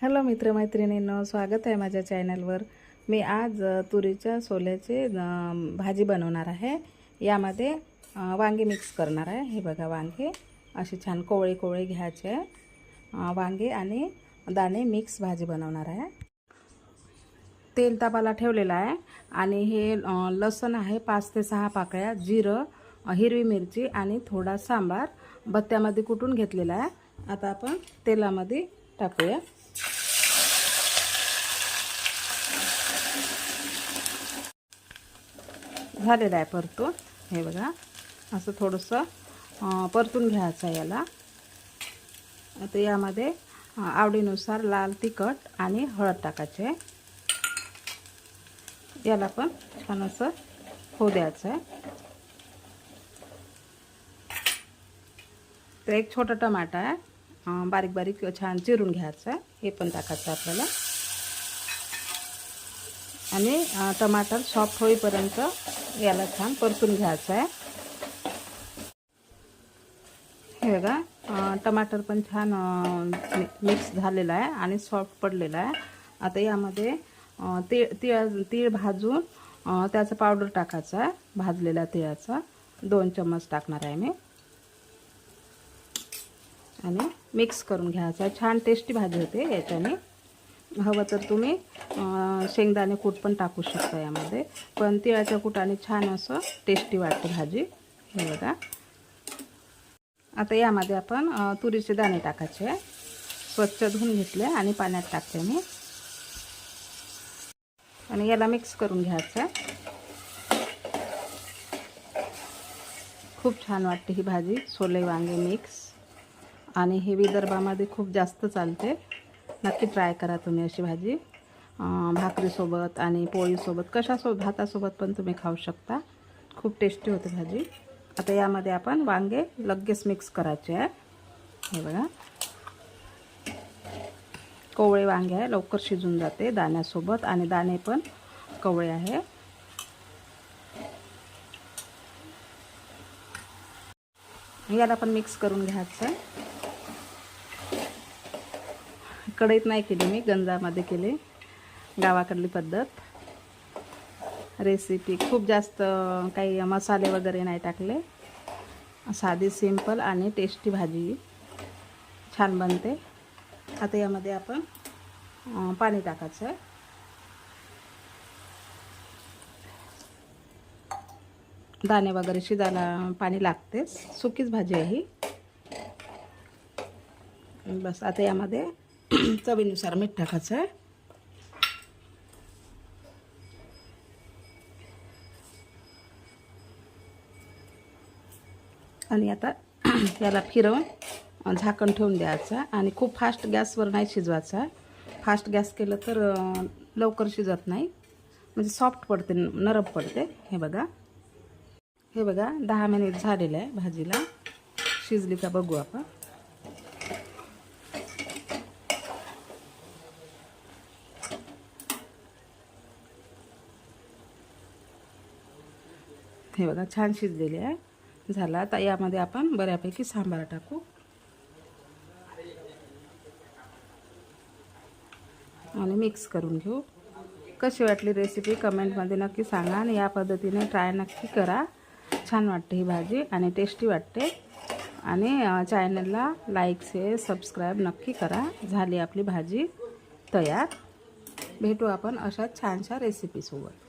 Hello मित्रमैत्रिणींनो स्वागत आहे माझ्या चॅनलवर. मी आज तुरीच्या सोल्याचे भाजी बनवणार आहे. यामध्ये वांगे मिक्स करणार आहे. हे बघा वांगे असे छान कोवळे कोवळे घ्यायचे. वांगे आणि दाणे मिक्स भाजी बनवणार आहे. तेल तापाला ठेवलेलं आहे. आणि हे लसूण आहे पाच ते सहा पाकळ्या जिरं हिरवी मिरची आणि थोडा सांबार. बत्त्यामध्ये कुटून घेतलेला आहे? आता आपण तेलामध्ये टाकूया. झालेला आहे परतून. हे बघा. असं थोडंसं परतून घ्यायचं आहे याला. आता यामध्ये आवडीनुसार लाल तिखट आणि हळद टाकायचे. याला पण छान असं होऊ द्यायचं आहे. तर एक छोटा टमाटा आहे. बारीक बारीक छान चिरून घ्यायचं आहे. हे पण टाकायचं आहे आपल्याला. आणि टमाटर सॉफ्ट होईपर्यंत याला छान परतून घ्यायचं आहे. हे बघा टमाटर पण छान मिक्स झालेला आहे आणि सॉफ्ट पडलेला आहे. आता यामध्ये तीळ तीळ तीळ भाजून त्याचा त्याचं पावडर टाकायचं आहे भाजलेल्या तिळाचा. दोन चम्मच टाकणार आहे मी. आणि मिक्स करून घ्यायचा आहे. छान टेस्टी भाजी होते याच्याने. हवं तर तुम्ही शेंगदाणे कूट पण टाकू शकता यामध्ये. पण तिळाच्या कुटाने छान असं टेस्टी वाटते भाजी. हे बघा. आता यामध्ये आपण तुरीचे दाणे टाकायचे आहे. स्वच्छ धुवून घेतले आणि पाण्यात टाकते मी. आणि याला मिक्स करून घ्यायचं आहे. खूप छान वाटते ही भाजी. सोले वांगे मिक्स आणि हे विदर्भामध्ये खूप जास्त चालते. नक्की ट्राय करा तुम्ही अशी भाजी. भाकरीसोबत आणि पोळीसोबत कशासोबत भातासोबत पण तुम्ही खाऊ शकता. खूप टेस्टी होते भाजी. आता यामध्ये आपण वांगे लगेच मिक्स करायचे आहे. हे बघा. कोवळे वांगे आहे लवकर शिजून जाते दाण्यासोबत आणि दाणे पण कवळे आहे. याला पण मिक्स करून घ्यायचं आहे. कढईत नाही केली मी गंजामध्ये केले. गावाकडली पद्धत. रेसिपी खूप जास्त काही मसाले वगैरे नाही टाकले. साधी सिंपल आणि टेस्टी भाजी. छान बनते. आता यामध्ये आपण पाणी टाकायचं आहे दाणे वगैरे शिजायला पाणी लागतेच. सुकीच भाजी आहे ही. बस आता यामध्ये चवीनुसार मीठ टाकायचं आहे आणि आता याला फिरवून झाकण ठेवून द्यायचं आणि खूप फास्ट गॅसवर नाही शिजवायचा. फास्ट गॅस केलं तर लवकर शिजत नाही. म्हणजे सॉफ्ट पडते नरम पडते. हे बघा. हे बघा दहा मिनिट झालेलं आहे भाजीला. शिजली का बघू आपण. हे बघा छान शिजलेले आहे. झाला. आता यामध्ये आपण बऱ्यापैकी सांबार टाकू. आणि मिक्स करून घेऊ. कशी वाटली रेसिपी कमेंटमध्ये नक्की सांगा आणि या पद्धतीने ट्राय नक्की करा. छान वाटते ही भाजी आणि टेस्टी वाटते. आणि चॅनलला लाईक शेअर सबस्क्राईब नक्की करा. झाली आपली भाजी तयार. भेटू आपण अशा छानशा रेसिपीसोबत